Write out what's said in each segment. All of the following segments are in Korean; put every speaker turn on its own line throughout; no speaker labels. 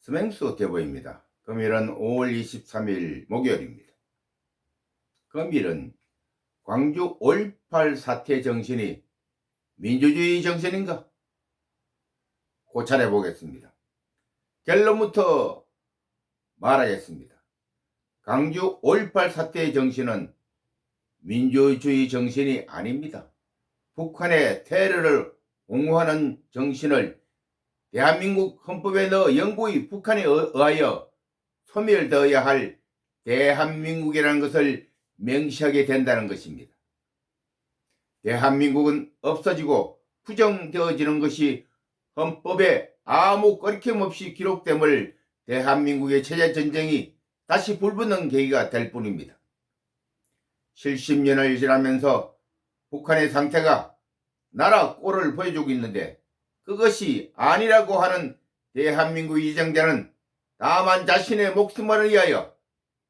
스맹수 대보입니다. 금일은 5월 23일 목요일입니다. 금일은 광주 5.18 사태 정신이 민주주의 정신인가? 고찰해 보겠습니다. 결론부터 말하겠습니다. 광주 5.18 사태의 정신은 민주주의 정신이 아닙니다. 북한의 테러를 옹호하는 정신을 대한민국 헌법에 넣어 영구히 북한에 의- 의하여 소멸되어야 할 대한민국이라는 것을 명시하게 된다는 것입니다. 대한민국은 없어지고 부정되어지는 것이 헌법에 아무 거리낌 없이 기록됨을 대한민국의 체제 전쟁이 다시 불붙는 계기가 될 뿐입니다. 70년을 지나면서 북한의 상태가 나라 꼴을 보여주고 있는데 그것이 아니라고 하는 대한민국 이정자는 다만 자신의 목숨을 위하여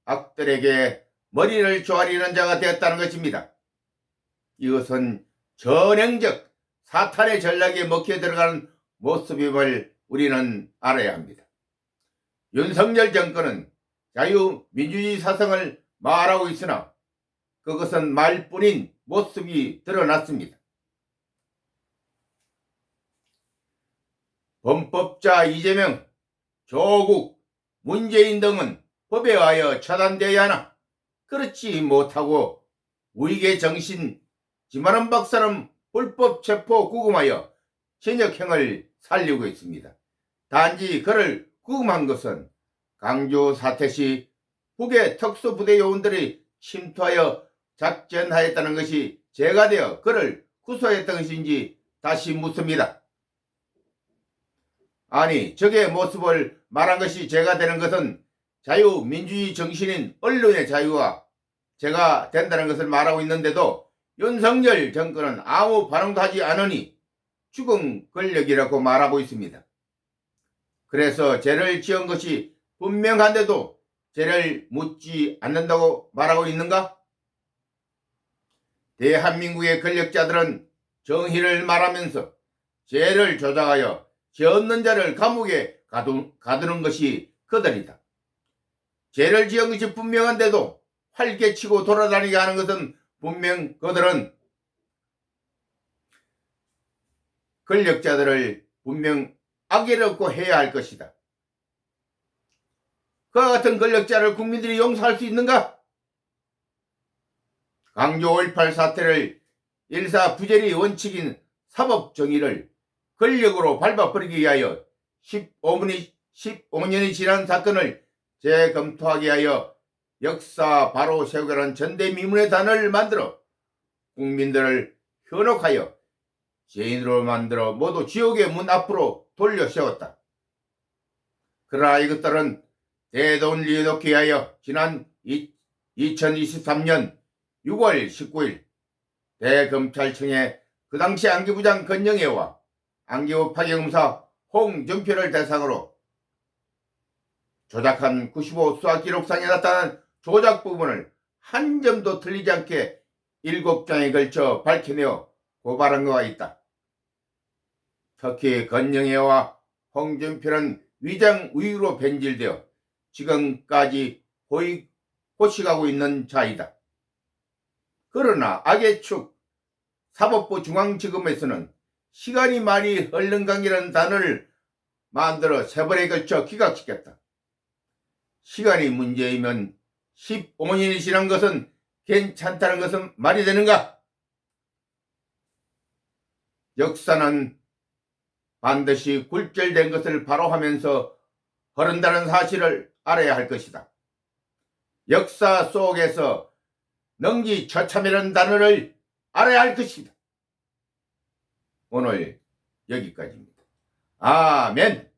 악들에게 머리를 조아리는 자가 되었다는 것입니다. 이것은 전행적 사탄의 전략에 먹혀 들어가는 모습임을 우리는 알아야 합니다. 윤석열 정권은 자유민주주의 사상을 말하고 있으나 그것은 말뿐인 모습이 드러났습니다. 범법자 이재명, 조국, 문재인 등은 법에 의하여 처단되어야 하나 그렇지 못하고 우리의 정신 지만한 박사는 불법 체포 구금하여 전역형을 살리고 있습니다. 단지 그를 구금한 것은 강조 사태 시 북의 특수부대 요원들이 침투하여 작전하였다는 것이 제가 되어 그를 구속했던 것인지 다시 묻습니다. 아니 적의 모습을 말한 것이 제가 되는 것은 자유민주주의 정신인 언론의 자유와 제가 된다는 것을 말하고 있는데도 윤석열 정권은 아무 반응도 하지 않으니 죽은 권력이라고 말하고 있습니다. 그래서 죄를 지은 것이 분명한데도 죄를 묻지 않는다고 말하고 있는가? 대한민국의 권력자들은 정의를 말하면서 죄를 조장하여 죄 없는 자를 감옥에 가두, 가두는 것이 그들이다. 죄를 지은 것이 분명한데도 활개치고 돌아다니게 하는 것은 분명 그들은 권력자들을 분명 악의롭고 해야 할 것이다. 그와 같은 권력자를 국민들이 용서할 수 있는가? 강조 5.18 사태를 일사부재리 원칙인 사법정의를 권력으로 밟아버리기 위하여 15년이, 15년이 지난 사건을 재검토하기 위하여 역사 바로 세우라는 전대미문의 단어를 만들어 국민들을 현혹하여 죄인으로 만들어 모두 지옥의 문 앞으로 돌려 세웠다. 그러나 이것들은 대돈을 이어놓기 위하여 지난 2023년 6월 19일 대검찰청에 그 당시 안기부장 건영애와 안기부 파견검사 홍준표를 대상으로 조작한 95 수학 기록상에 나타난 조작 부분을 한 점도 틀리지 않게 7장에 걸쳐 밝혀내어 고발한 것가 있다. 특히 건영애와 홍준표는 위장 우유로 변질되어 지금까지 호의, 호식하고 있는 자이다. 그러나 악의 축 사법부 중앙지검에서는 시간이 많이 흘른 강이라는 단어를 만들어 세 번에 걸쳐 기각시켰다. 시간이 문제이면 15년이 지난 것은 괜찮다는 것은 말이 되는가? 역사는 반드시 굴절된 것을 바로 하면서 흐른다는 사실을 알아야 할 것이다. 역사 속에서 능지 처참이라는 단어를 알아야 할 것이다. 오늘 여기까지입니다. 아멘.